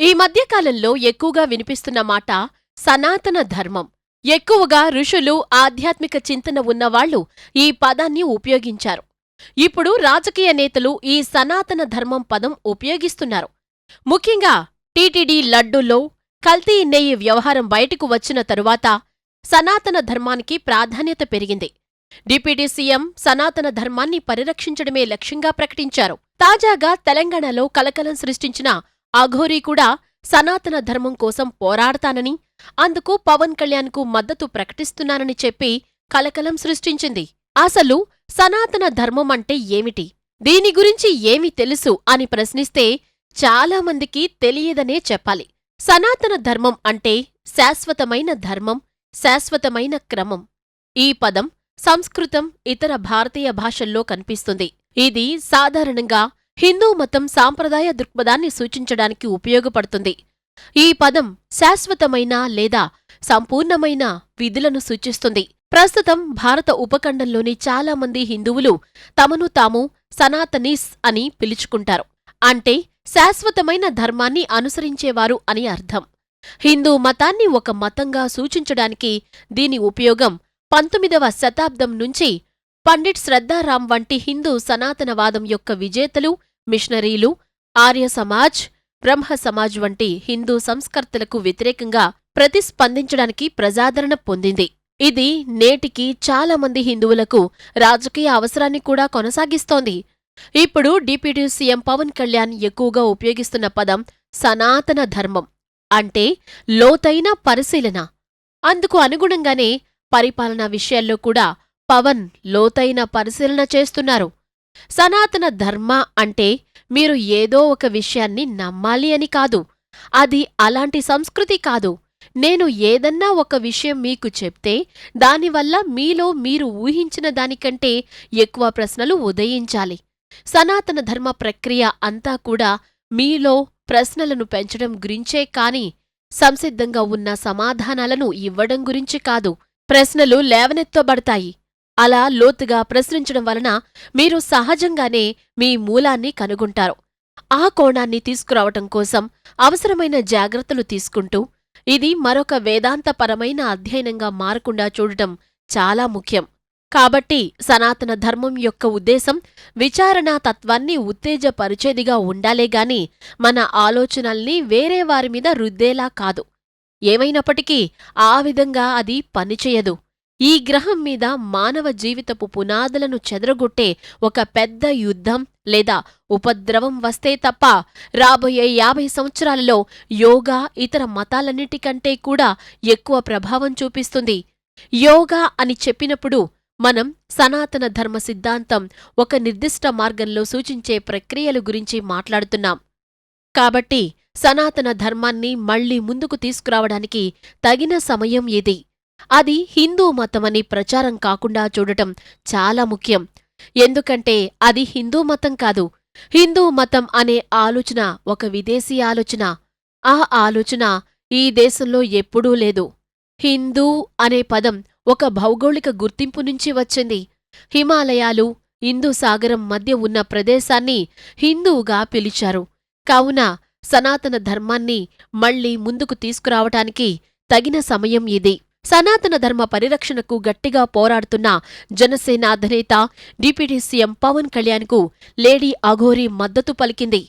ఈ మధ్యకాలంలో ఎక్కువగా వినిపిస్తున్న మాట సనాతన ధర్మం. ఎక్కువగా ఋషులు ఆధ్యాత్మిక చింతన ఉన్నవాళ్ళు ఈ పదాన్ని ఉపయోగించారు. ఇప్పుడు రాజకీయ నేతలు ఈ సనాతన ధర్మం పదం ఉపయోగిస్తున్నారు. ముఖ్యంగా టీటీడీ లడ్డూల్లో కల్తీ నెయ్యి వ్యవహారం బయటకు వచ్చిన తరువాత సనాతన ధర్మానికి ప్రాధాన్యత పెరిగింది. డిప్యూటీ సీఎం సనాతన ధర్మాన్ని పరిరక్షించడమే లక్ష్యంగా ప్రకటించారు. తాజాగా తెలంగాణలో కలకలం సృష్టించిన అఘోరీ కూడా సనాతన ధర్మం కోసం పోరాడతానని అందుకు పవన్ కళ్యాణ్కు మద్దతు ప్రకటిస్తున్నానని చెప్పి కలకలం సృష్టించింది. అసలు సనాతన ధర్మం అంటే ఏమిటి? దీని గురించి ఏమి తెలుసు అని ప్రశ్నిస్తే చాలామందికి తెలియదనే చెప్పాలి. సనాతన ధర్మం అంటే శాశ్వతమైన ధర్మం శాశ్వతమైన క్రమం. ఈ పదం సంస్కృతం ఇతర భారతీయ భాషల్లో కనిపిస్తుంది. ఇది సాధారణంగా హిందూ మతం సాంప్రదాయ దృక్పథాన్ని సూచించడానికి ఉపయోగపడుతుంది. ఈ పదం శాశ్వతమైన లేదా సంపూర్ణమైన విధులను సూచిస్తుంది. ప్రస్తుతం భారత ఉపఖండంలోని చాలా మంది హిందువులు తమను తాము సనాతనీస్ అని పిలుచుకుంటారు. అంటే శాశ్వతమైన ధర్మాన్ని అనుసరించేవారు అని అర్థం. హిందూ మతాన్ని ఒక మతంగా సూచించడానికి దీని ఉపయోగం పంతొమ్మిదవ శతాబ్దం నుంచి పండిట్ శ్రద్ధారాం వంటి హిందూ సనాతనవాదం యొక్క విజేతలు మిషనరీలు ఆర్య సమాజ్ బ్రహ్మ సమాజ్ వంటి హిందూ సంస్కర్తలకు వ్యతిరేకంగా ప్రతిస్పందించడానికి ప్రజాదరణ పొందింది. ఇది నేటికి చాలా మంది హిందువులకు రాజకీయ అవసరాన్ని కూడా కొనసాగిస్తోంది. ఇప్పుడు డిప్యూటీ సీఎం పవన్ కళ్యాణ్ ఎక్కువగా ఉపయోగిస్తున్న పదం సనాతన ధర్మం. అంటే లోతైన పరిశీలన. అందుకు అనుగుణంగానే పరిపాలనా విషయాల్లో కూడా పవన్ లోతైన పరిశీలన చేస్తున్నారు. సనాతన ధర్మ అంటే మీరు ఏదో ఒక విషయాన్ని నమ్మాలి అని కాదు. అది అలాంటి సంస్కృతి కాదు. నేను ఏదన్నా ఒక విషయం మీకు చెప్తే దానివల్ల మీలో మీరు ఊహించిన దానికంటే ఎక్కువ ప్రశ్నలు ఉదయించాలి. సనాతన ధర్మ ప్రక్రియ అంతా కూడా మీలో ప్రశ్నలను పెంచడం గురించే కాని సంసిద్ధంగా ఉన్న సమాధానాలను ఇవ్వడం గురించి కాదు. ప్రశ్నలు లేవనెత్తబడతాయి. అలా లోతుగా ప్రశ్నించడం వలన మీరు సహజంగానే మీ మూలాన్ని కనుగొంటారు. ఆ కోణాన్ని తీసుకురావటం కోసం అవసరమైన జాగ్రత్తలు తీసుకుంటూ ఇది మరొక వేదాంతపరమైన అధ్యయనంగా మారకుండా చూడటం చాలా ముఖ్యం. కాబట్టి సనాతన ధర్మం యొక్క ఉద్దేశం విచారణా తత్వాన్ని ఉత్తేజపరిచేదిగా ఉండాలేగాని మన ఆలోచనల్ని వేరే వారి మీద రుద్దేలా కాదు. ఏమైనప్పటికీ ఆ విధంగా అది పనిచేయదు. ఈ గ్రహం మీద మానవ జీవితపు పునాదులను చెదరగొట్టే ఒక పెద్ద యుద్ధం లేదా ఉపద్రవం వస్తే తప్ప రాబోయే యాభై సంవత్సరాలలో యోగా ఇతర మతాలన్నిటికంటే కూడా ఎక్కువ ప్రభావం చూపిస్తుంది. యోగా అని చెప్పినప్పుడు మనం సనాతన ధర్మ సిద్ధాంతం ఒక నిర్దిష్ట మార్గంలో సూచించే ప్రక్రియల గురించి మాట్లాడుతున్నాం. కాబట్టి సనాతన ధర్మాన్ని మళ్ళీ ముందుకు తీసుకురావడానికి తగిన సమయం ఇది. అది హిందూ మతమని ప్రచారం కాకుండా చూడటం చాలా ముఖ్యం. ఎందుకంటే అది హిందూ మతం కాదు. హిందూ మతం అనే ఆలోచన ఒక విదేశీ ఆలోచన. ఆ ఆలోచన ఈ దేశంలో ఎప్పుడూ లేదు. హిందూ అనే పదం ఒక భౌగోళిక గుర్తింపు నుంచి వచ్చింది. హిమాలయాలు హిందూ సాగరం మధ్య ఉన్న ప్రదేశాన్ని హిందువుగా పిలిచారు. కావున సనాతన ధర్మాన్ని మళ్ళీ ముందుకు తీసుకురావటానికి తగిన సమయం ఇది. సనాతన ధర్మ పరిరక్షణకు గట్టిగా పోరాడుతున్న జనసేన అధినేత డిప్యూటీ సీఎం పవన్ కళ్యాణ్కు లేడీ అఘోరి మద్దతు పలికింది.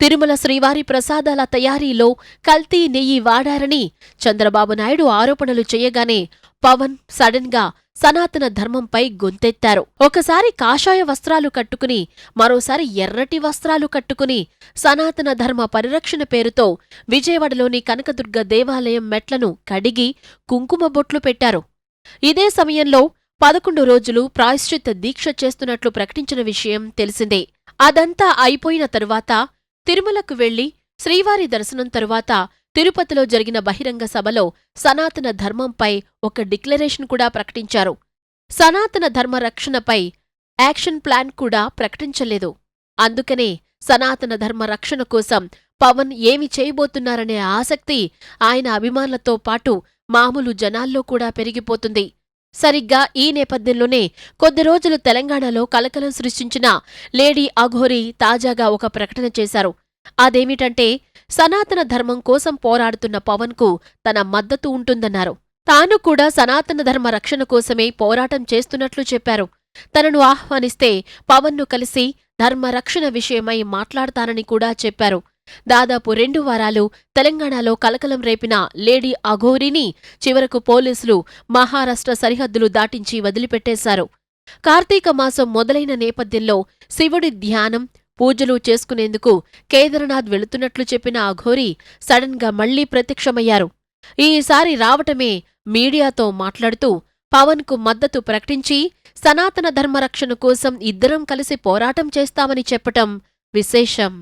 తిరుమల శ్రీవారి ప్రసాదాల తయారీలో కల్తీ నెయ్యి వాడారని చంద్రబాబు నాయుడు ఆరోపణలు చేయగానే పవన్ సడన్గా సనాతన ధర్మంపై గొంతెత్తారు. ఒకసారి కాషాయ వస్త్రాలు కట్టుకుని మరోసారి ఎర్రటి వస్త్రాలు కట్టుకుని సనాతన ధర్మ పరిరక్షణ పేరుతో విజయవాడలోని కనకదుర్గ దేవాలయం మెట్లను కడిగి కుంకుమ బొట్లు పెట్టారు. ఇదే సమయంలో పదకొండు రోజులు ప్రాయశ్చిత్త దీక్ష చేస్తున్నట్లు ప్రకటించిన విషయం తెలిసిందే. అదంతా అయిపోయిన తరువాత తిరుమలకు వెళ్ళి శ్రీవారి దర్శనం తరువాత తిరుపతిలో జరిగిన బహిరంగ సభలో సనాతన ధర్మంపై ఒక డిక్లరేషన్ కూడా ప్రకటించారు. సనాతన ధర్మ రక్షణపై యాక్షన్ ప్లాన్ కూడా ప్రకటించలేదు. అందుకనే సనాతన ధర్మ రక్షణ కోసం పవన్ ఏమి చేయబోతున్నారనే ఆసక్తి ఆయన అభిమానులతో పాటు మామూలు జనాల్లో కూడా పెరిగిపోతుంది. సరిగ్గా ఈ నేపథ్యంలోనే కొద్ది రోజులు తెలంగాణలో కలకలం సృష్టించిన లేడీ అఘోరి తాజాగా ఒక ప్రకటన చేశారు. అదేమిటంటే సనాతన ధర్మం కోసం పోరాడుతున్న పవన్కు తన మద్దతు ఉంటుందన్నారు. తాను కూడా సనాతన ధర్మ రక్షణ కోసమే పోరాటం చేస్తున్నట్లు చెప్పారు. తనను ఆహ్వానిస్తే పవన్ను కలిసి ధర్మ రక్షణ విషయమై మాట్లాడతానని కూడా చెప్పారు. దాదాపు రెండు వారాలు తెలంగాణలో కలకలం రేపిన లేడీ అఘోరిని చివరకు పోలీసులు మహారాష్ట్ర సరిహద్దులు దాటించి వదిలిపెట్టేశారు. కార్తీక మాసం మొదలైన నేపథ్యంలో శివుడి ధ్యానం పూజలు చేసుకునేందుకు కేదార్నాథ్ వెళుతున్నట్లు చెప్పిన అఘోరి సడన్గా మళ్ళీ ప్రత్యక్షమయ్యారు. ఈసారి రావటమే మీడియాతో మాట్లాడుతూ పవన్కు మద్దతు ప్రకటించి సనాతన ధర్మరక్షణ కోసం ఇద్దరం కలిసి పోరాటం చేస్తామని చెప్పటం విశేషం.